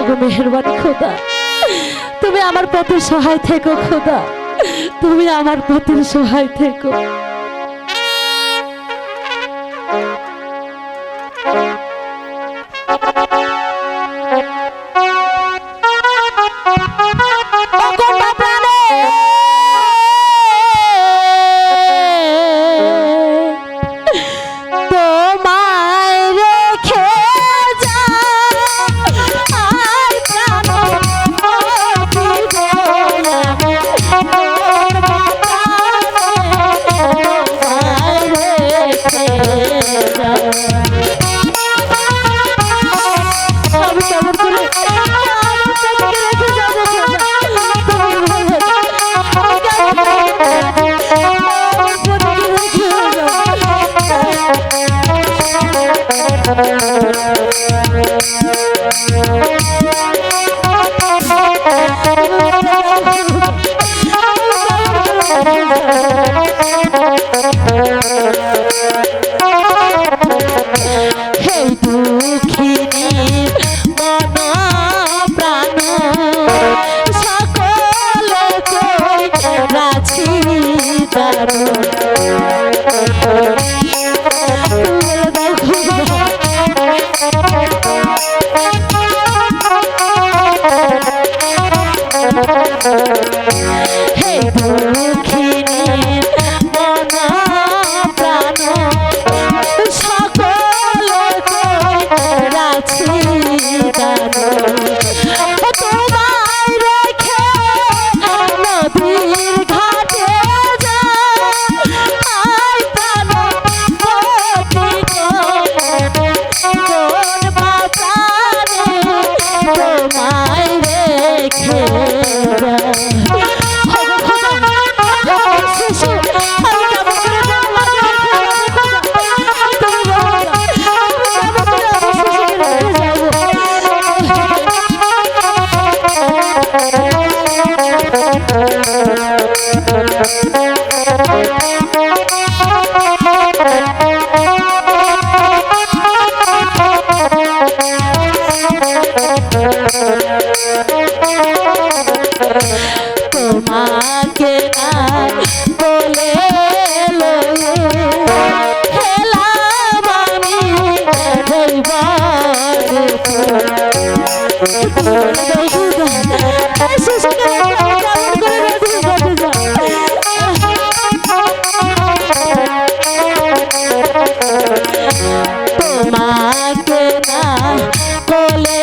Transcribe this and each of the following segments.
ওগো মেহরবানি খোদা। তুমি আমার পথের সহায় থেকো খোদা। তুমি আমার পথের সহায় থেকো। Thank you. Ole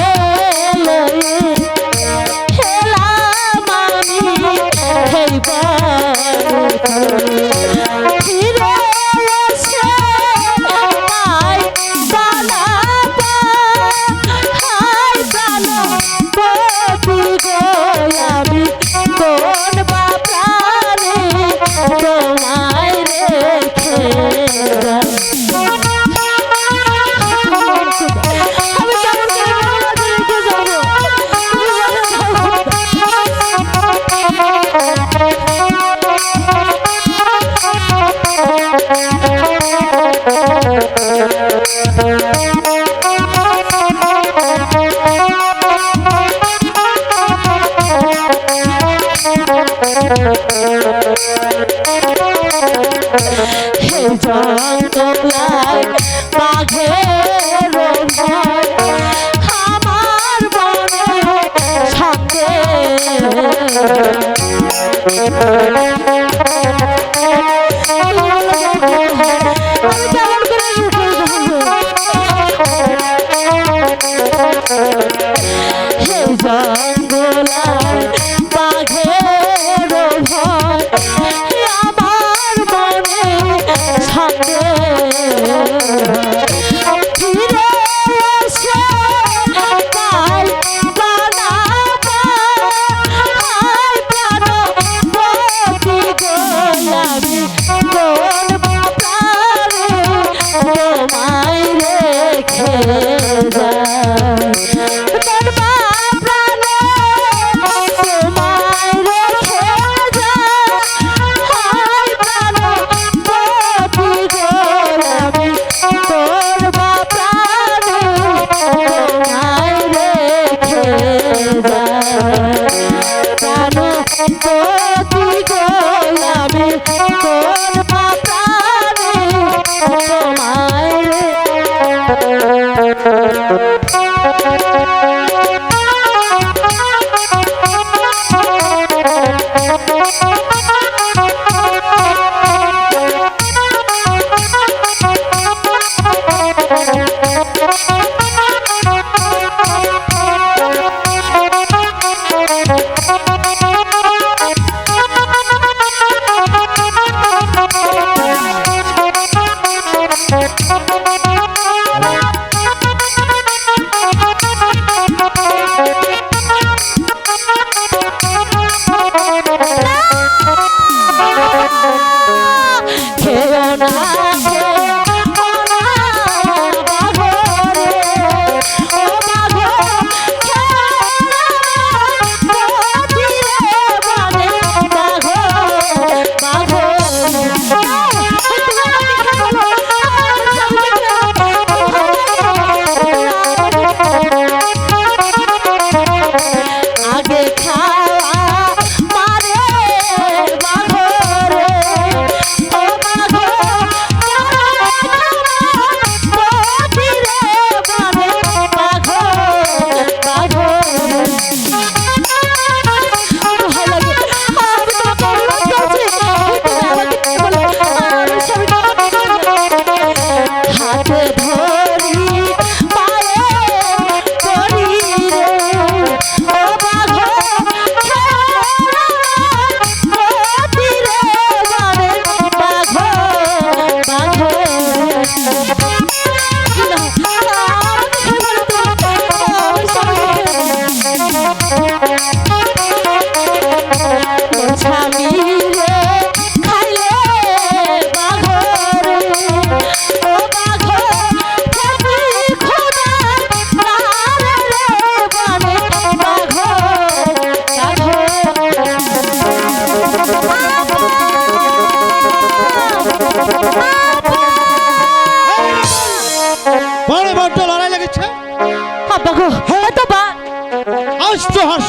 सा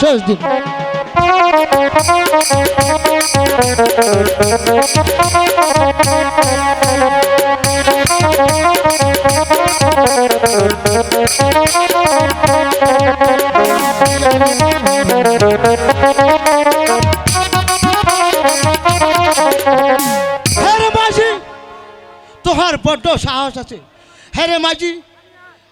শেষ দিন। হ্যাঁ তোহার বড্ড সাহস আছে। হ্যাঁ রে মাঝি